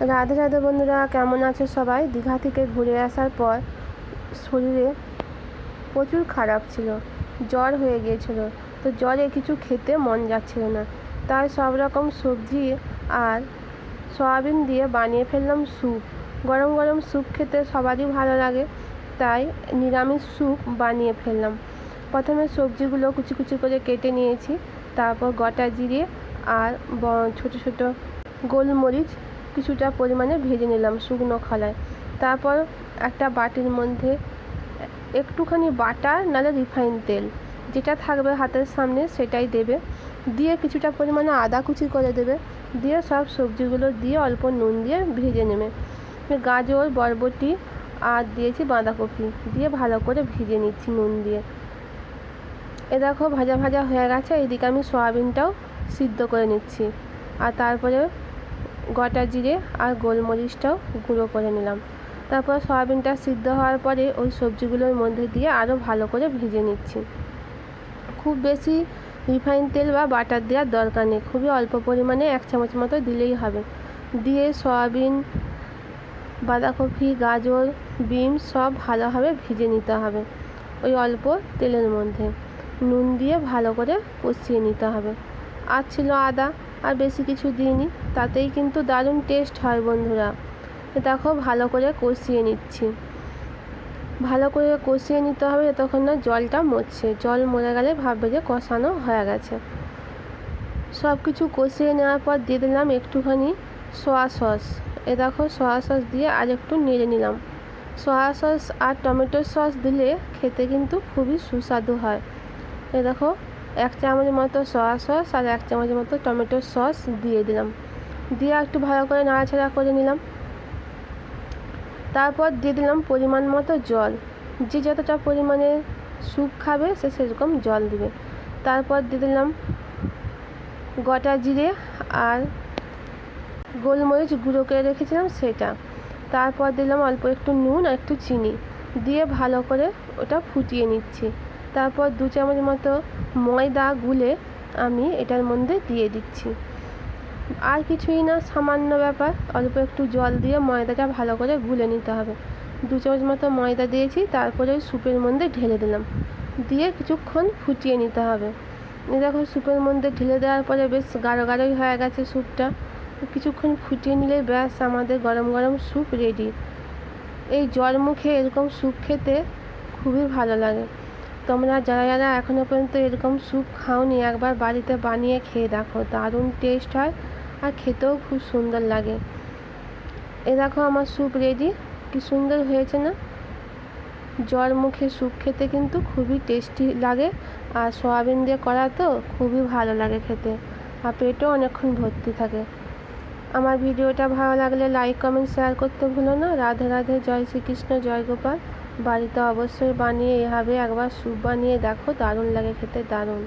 রাধে রাধে বন্ধুরা, কেমন আছে সবাই? দীঘা থেকে ঘুরে আসার পর শরীরে প্রচুর খারাপ ছিল, জ্বর হয়ে গিয়েছিল। তো জ্বরে কিছু খেতে মন যাচ্ছিল না। তাই সব রকম সবজি আর সয়াবিন দিয়ে বানিয়ে ফেললাম স্যুপ। গরম গরম স্যুপ খেতে সবারই ভালো লাগে, তাই নিরামিষ স্যুপ বানিয়ে ফেললাম। প্রথমে সবজিগুলো কুচি কুচি করে কেটে নিয়েছি, তারপর গোটা জিরে আর ছোট ছোট গোলমরিচ কিছুটা পরিমাণে ভেজে নিলাম শুকনো খোলায়। তারপর একটা বাটির মধ্যে একটুখানি বাটার নাহলে রিফাইন তেল। যেটা থাকবে হাতের সামনে সেটাই দেবে। দিয়ে কিছুটা পরিমাণে আদা কুচি করে দেবে। দিয়ে সব সবজিগুলো দিয়ে অল্প নুন দিয়ে ভেজে নেবে। গাজর, বরবটি আর দিয়েছি বাঁধাকপি। দিয়ে ভালো করে ভেজে নিচ্ছি নুন দিয়ে। এ দেখো ভাজা ভাজা হয়ে গেছে। এদিকে আমি সয়াবিনটাও সিদ্ধ করে নিচ্ছি। আর তারপরে গোটা জিরে আর গোলমরিচটাও গুঁড়ো করে নিলাম। তারপর সয়াবিনটা সিদ্ধ হওয়ার পরে ওই সবজিগুলোর মধ্যে দিয়ে আরও ভালো করে ভেজে নিচ্ছি। খুব বেশি রিফাইন তেল বা বাটার দেওয়ার দরকার নেই, খুবই অল্প পরিমাণে এক চামচ মতো দিলেই হবে। দিয়ে সয়াবিন, বাঁধাকপি, গাজর, বিম সব ভালোভাবে ভেজে নিতে হবে ওই অল্প তেলের মধ্যে। নুন দিয়ে ভালো করে কষিয়ে নিতে হবে। আর ছিল আদা আর বেশি কিছু দিইনি। তাতেই কিন্তু দারুণ টেস্ট হয় বন্ধুরা। দেখো, ভালো করে কষিয়ে নিচ্ছি। ভালো করে কষিয়ে নিতে হবে যতক্ষণ না জলটা মরছে। জল মরে গেলে ভাববে যে কষানো হয়ে গেছে। সব কিছু কষিয়ে নেওয়ার পর দিয়ে দিলাম একটুখানি সোয়া সস এ দেখো সোয়া সস দিয়ে আর একটু নেড়ে নিলাম। সোয়া সস আর টমেটো সস দিলে খেতে কিন্তু খুবই সুস্বাদু হয়। এ দেখো এক চামচ মতো সয়া সস আর এক চামচ মতো টমেটো সস দিয়ে দিলাম। দিয়ে একটু ভালো করে নাড়াচাড়া করে নিলাম। তারপর দিয়ে দিলাম পরিমাণ মতো জল। যে যতটা পরিমাণে স্যুপ খাবে সে সেরকম জল দিবে। তারপর দিয়ে দিলাম গোটা জিরে আর গোলমরিচ গুঁড়ো করে রেখেছিলাম সেটা। তারপর দিলাম অল্প একটু নুন আর একটু চিনি। দিয়ে ভালো করে ওটা ফুটিয়ে নিচ্ছি। তারপর দু চামচ মতো ময়দা গুলে আমি এটার মধ্যে দিয়ে দিচ্ছি। আর কিছুই না, সামান্য ব্যাপার। অল্প একটু জল দিয়ে ময়দাটা ভালো করে গুলে নিতে হবে। দু চামচ মতো ময়দা দিয়েছি, তারপরে ওই স্যুপের মধ্যে ঢেলে দিলাম। দিয়ে কিছুক্ষণ ফুটিয়ে নিতে হবে। দেখো, স্যুপের মধ্যে ঢেলে দেওয়ার পরে বেশ গাঢ় গাঢ়ই হয়ে গেছে স্যুপটা। কিছুক্ষণ ফুটিয়ে নিলে ব্যাস, আমাদের গরম গরম স্যুপ রেডি। এই জ্বর মুখে এরকম স্যুপ খেতে খুবই ভালো লাগে। তোমরা যারা যারা এখনও পর্যন্ত এরকম স্যুপ খাওনি, একবার বাড়িতে বানিয়ে খেয়ে দেখো, দারুণ টেস্ট হয় আর খেতেও খুব সুন্দর লাগে। এ দেখো আমার স্যুপ রেডি কি সুন্দর হয়েছে না? জ্বর মুখে স্যুপ খেতে কিন্তু খুবই টেস্টি লাগে আর সয়াবিন দিয়ে করা তো খুবই ভালো লাগে খেতে আর পেটও অনেকক্ষণ ভর্তি থাকে। আমার ভিডিওটা ভালো লাগলে লাইক কমেন্ট শেয়ার করতে ভুলো না। রাধে রাধে, জয় শ্রীকৃষ্ণ, জয় গোপাল। বাড়িতে অবশ্যই বানিয়ে এভাবে একবার স্যুপ বানিয়ে দেখো দারুণ লাগে খেতে দারুণ।